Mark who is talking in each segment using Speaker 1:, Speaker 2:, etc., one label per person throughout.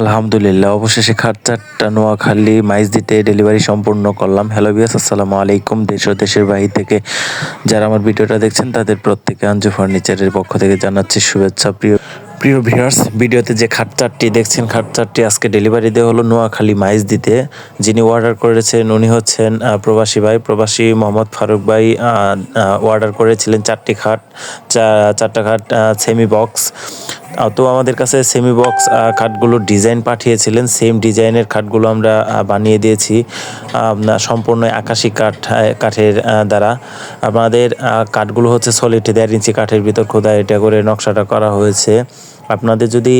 Speaker 1: আলহামদুলিল্লাহ, অবশেষে খাট চারটা নোয়াখালী মাইজ দিতে ডেলিভারি সম্পূর্ণ করলাম। হ্যালো বিয়াস আসসালামু আলাইকুম। দেশ ও দেশের বাহির থেকে যারা আমার ভিডিওটা দেখছেন, তাদের প্রত্যেকে আঞ্জু ফার্নিচারের পক্ষ থেকে জানাচ্ছি শুভেচ্ছা। প্রিয় প্রিয় ভিউয়ার্স ভিডিওতে যে খাট চারটি দেখছেন খাট চারটি আজকে ডেলিভারি দেওয়া হলো নোয়াখালী মাইজ দিতে যিনি অর্ডার করেছেন, উনি হচ্ছেন প্রবাসী ভাই, প্রবাসী মোহাম্মদ ফারুক ভাই। অর্ডার করেছিলেন চারটি খাট চারটা খাট সেমি বক্স তো আমাদের কাছে সেমি বক্স খাটগুলোর ডিজাইন পাঠিয়েছিলেন। সেম ডিজাইনের খাটগুলো আমরা বানিয়ে দিয়েছি আপনার সম্পূর্ণ আকাশি কাঠ কাঠের দ্বারা। আমাদের কাঠগুলো হচ্ছে সলিড দেড় ইঞ্চি কাঠের ভিতর খোদা এটা করে নকশাটা করা হয়েছে। আপনাদের যদি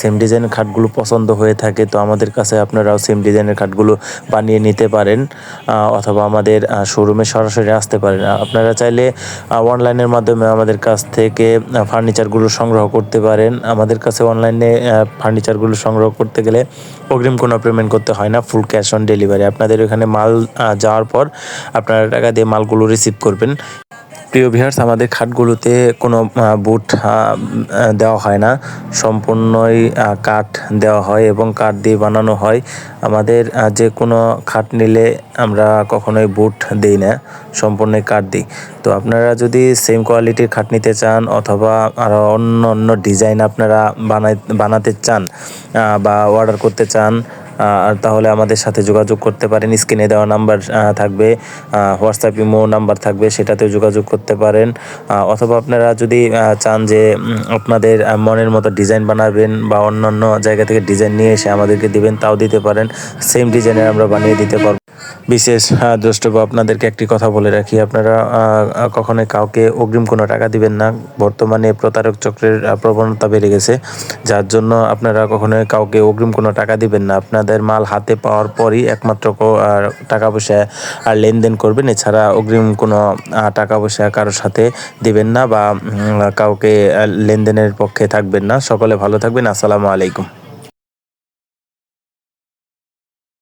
Speaker 1: সেম ডিজাইনের খাটগুলো পছন্দ হয়ে থাকে, তো আমাদের কাছে আপনারাও সেম ডিজাইনের খাটগুলো বানিয়ে নিতে পারেন অথবা আমাদের শোরুমে সরাসরি আসতে পারেন। আপনারা চাইলে অনলাইনের মাধ্যমে আমাদের কাছ থেকে ফার্নিচারগুলো সংগ্রহ করতে পারেন। আমাদের কাছে অনলাইনে ফার্নিচারগুলো সংগ্রহ করতে গেলে অগ্রিম কোনো পেমেন্ট করতে হয় না ফুল ক্যাশ অন ডেলিভারি আপনাদের ওখানে মাল যাওয়ার পর আপনারা টাকা দিয়ে মালগুলো রিসিভ করবেন। প্রিয় ভিউয়ার্স আমাদের খাটগুলোতে কোনো বুট দেওয়া হয় না। সম্পূর্ণই কাঠ দেওয়া হয় এবং কাঠ দিয়ে বানানো হয়। আমাদের যে কোনো খাট নিলে আমরা কখনোই বুট দিই না, সম্পূর্ণই কাঠ দিই। তো আপনারা যদি সেম কোয়ালিটির খাট নিতে চান অথবা আরও অন্য অন্য ডিজাইন আপনারা বানাই, বানাতে চান বা অর্ডার করতে চান তাহলে আমাদের সাথে যোগাযোগ করতে পারেন। স্ক্রিনে দেওয়া নাম্বার থাকবে। হোয়াটসঅ্যাপ ইমো নাম্বার থাকবে, সেটাতেও যোগাযোগ করতে পারেন। অথবা আপনারা যদি চান যে আপনাদের মনের মতো ডিজাইন বানাবেন বা অন্যান্য অন্য জায়গা থেকে ডিজাইন নিয়ে এসে আমাদেরকে দিবেন, তাও দিতে পারেন। সেম ডিজাইনের আমরা বানিয়ে দিতে পারব। বিশেষ দ্রষ্টব্য, আপনাদেরকে একটি কথা বলে রাখি। আপনারা কখনোই কাউকে অগ্রিম কোনো টাকা দিবেন না। বর্তমানে প্রতারক চক্রের প্রবণতা বেড়ে গেছে। যার জন্য আপনারা কখনোই কাউকে অগ্রিম কোনো টাকা দিবেন না। আপনাদের মাল হাতে পাওয়ার পরই একমাত্র টাকা পয়সা আর লেনদেন করবেন। এছাড়া অগ্রিম কোনো টাকা পয়সা কারোর সাথে দিবেন না বা কাউকে লেনদেনের পক্ষে থাকবেন না। সকলে ভালো থাকবেন। আসসালামু আলাইকুম।